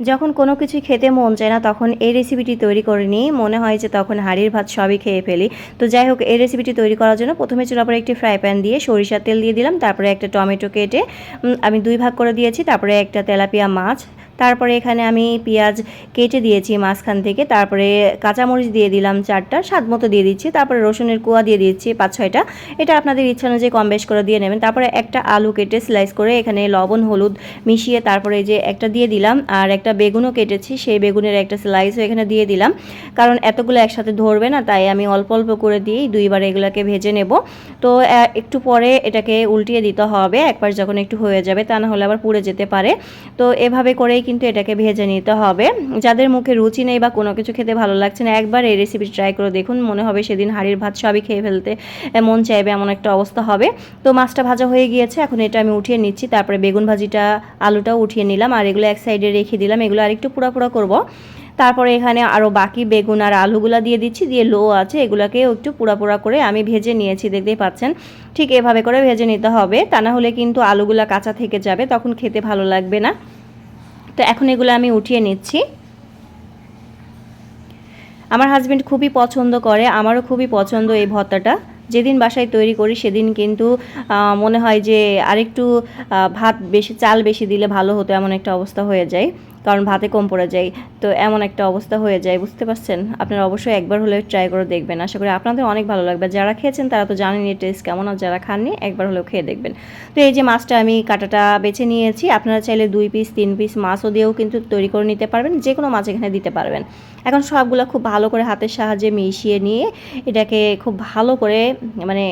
যখন কোনো কিছু খেতে মন চায় না, তখন এই রেসিপিটি তৈরি করে নিই। মনে হয় যে তখন হাড়ির ভাত সবই খেয়ে ফেলি। তো যাই হোক, এই রেসিপিটি তৈরি করার জন্য প্রথমে চুলাপরে একটি ফ্রাই প্যান দিয়ে সরিষার তেল দিয়ে দিলাম। তারপরে একটা টমেটো কেটে আমি দুই ভাগ করে দিয়েছি। তারপরে একটা তেলাপিয়া মাছ তারপরে এখানে আমি পেঁয়াজ কেটে দিয়েছি মাঝখান থেকে, তারপরে কাঁচামরিচ দিয়ে দিলাম চারটা, স্বাদ মতো দিয়ে দিচ্ছি, তারপরে রসুনের কুয়া দিয়ে দিচ্ছি পাঁচ ছয়টা, এটা আপনাদের ইচ্ছা অনুযায়ী কম বেশ করে দিয়ে নেবেন, তারপরে একটা আলু কেটে স্লাইস করে এখানে লবণ, হলুদ মিশিয়ে তারপরে যে একটা দিয়ে দিলাম, আর একটা বেগুনও কেটেছি, সেই বেগুনের একটা স্লাইসও এখানে দিয়ে দিলাম, কারণ এতগুলো একসাথে ধরবে না, তাই আমি অল্প অল্প করে দিয়েই দুইবার এগুলোকে ভেজে নেব, তো একটু পরে এটাকে উল্টিয়ে দিতে হবে, একবার যখন একটু হয়ে যাবে তা না হলে আবার পুড়ে যেতে পারে, তো এভাবে করেই কিন্তু এটাকে ভেজে নিতে হবে। যাদের মুখে রুচি নেই বা কোনো কিছু খেতে ভালো লাগছে না, একবার এই রেসিপি ট্রাই করে দেখুন। মনে হবে সেদিন হাড়ির ভাত সবই খেয়ে ফেলতে মন চাইবে এমন একটা অবস্থা হবে। তো মাছটা ভাজা হয়ে গিয়েছে, এখন এটা আমি উঠিয়ে নিচ্ছি। তারপরে বেগুন ভাজিটা, আলুটাও উঠিয়ে নিলাম আর এগুলো এক সাইডে রেখে দিলাম। এগুলো আরেকটু পুরা পুরা করব। তারপরে এখানে আরও বাকি বেগুন আর আলুগুলা দিয়ে দিচ্ছি, দিয়ে লো আছে। এগুলাকে একটু পুরা করে আমি ভেজে নিয়েছি, দেখতেই পাচ্ছেন। ঠিক এভাবে করে ভেজে নিতে হবে। তা না হলে কিন্তু আলুগুলা কাঁচা থেকে যাবে, তখন খেতে ভালো লাগবে না। তো এখন এগুলো আমি উঠিয়ে নিচ্ছি। আমার হাজব্যান্ড খুবই পছন্দ করে, আমারও খুবই পছন্দ এই ভর্তাটা। যেদিন বাসায় তৈরি করি সেদিন কিন্তু মনে হয় যে আরেকটু ভাত বেশি, চাল বেশি দিলে ভালো হতো এমন একটা অবস্থা হয়ে যায়। কারণ ভাতে কম পড়ে যায়। তো এমন একটা অবস্থা হয়ে যায়, বুঝতে পারছেন? আপনারা অবশ্যই একবার হলেও ট্রাই করে দেখবেন। আশা করি আপনাদের অনেক ভালো লাগবে। যারা খেয়েছেন তারা তো জানেন এর টেস্ট কেমন, আর যারা খাননি একবার হলেও খেয়ে দেখবেন। তো এই যে মাছটা আমি কাটাটা বেছে নিয়েছি, আপনারা চাইলে দুই পিস তিন পিস মাছও দিয়েও কিন্তু তৈরি করে নিতে পারবেন যে কোনো মাছ এখানে দিতে পারবেন। এখন সবগুলো খুব ভালো করে হাতের সাহায্যে মিশিয়ে নিয়ে এটাকে খুব ভালো করে মানে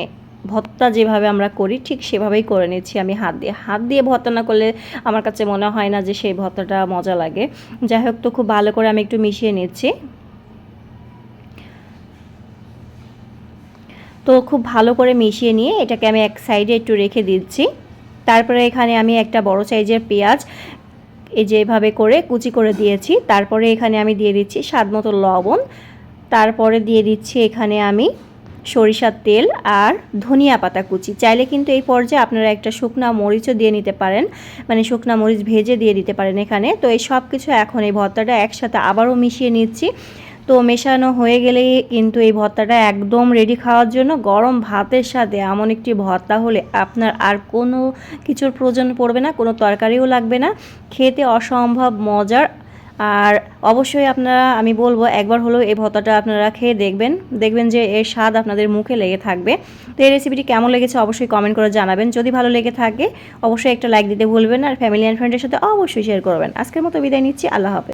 ভর্তা যেভাবে আমরা করি, ঠিক সেভাবেই করে নিচ্ছি আমি হাত দিয়ে। হাত দিয়ে ভর্তা না করলে আমার কাছে মনে হয় না যে সেই ভর্তাটা মজা লাগে। যাই হোক, তো খুব ভালো করে আমি একটু মিশিয়ে নিচ্ছি। তো খুব ভালো করে মিশিয়ে নিয়ে এটাকে আমি এক সাইডে একটু রেখে দিচ্ছি। তারপরে এখানে আমি একটা বড় সাইজের পেঁয়াজ এই যেভাবে করে কুচি করে দিয়েছি। তারপরে এখানে আমি দিয়ে দিচ্ছি স্বাদ মতো লবণ। তারপরে দিয়ে দিচ্ছি এখানে আমি সরিষার তেল আর ধনিয়া পাতা কুচি। চাইলে কিন্তু এই পর্যায়ে আপনারা একটা শুকনা মরিচও দিয়ে নিতে পারেন। মানে শুকনা মরিচ ভেজে দিয়ে দিতে পারেন এখানে। তো এই সব কিছু এখন এই ভর্তাটা একসাথে আবারও মিশিয়ে নিচ্ছি। তো মেশানো হয়ে গেলেই কিন্তু এই ভর্তাটা একদম রেডি খাওয়ার জন্য গরম ভাতের সাথে এমন একটি ভর্তা হলে আপনার আর কোনো কিছুর প্রয়োজন পড়বে না, কোনো তরকারিও লাগবে না। খেতে অসম্ভব মজার আর অবশ্যই আপনারা, আমি বলব একবার হলেও এই ভর্তাটা আপনারা খেয়ে দেখবেন। দেখবেন যে এর স্বাদ আপনাদের মুখে লেগে থাকবে। তো এই রেসিপিটি কেমন লেগেছে অবশ্যই কমেন্ট করে জানাবেন। যদি ভালো লেগে থাকে, অবশ্যই একটা লাইক দিতে ভুলবেন আর ফ্যামিলি অ্যান্ড ফ্রেন্ডের সাথে অবশ্যই শেয়ার করবেন। আজকের মতো বিদায় নিচ্ছি। আল্লাহ হাফেজ।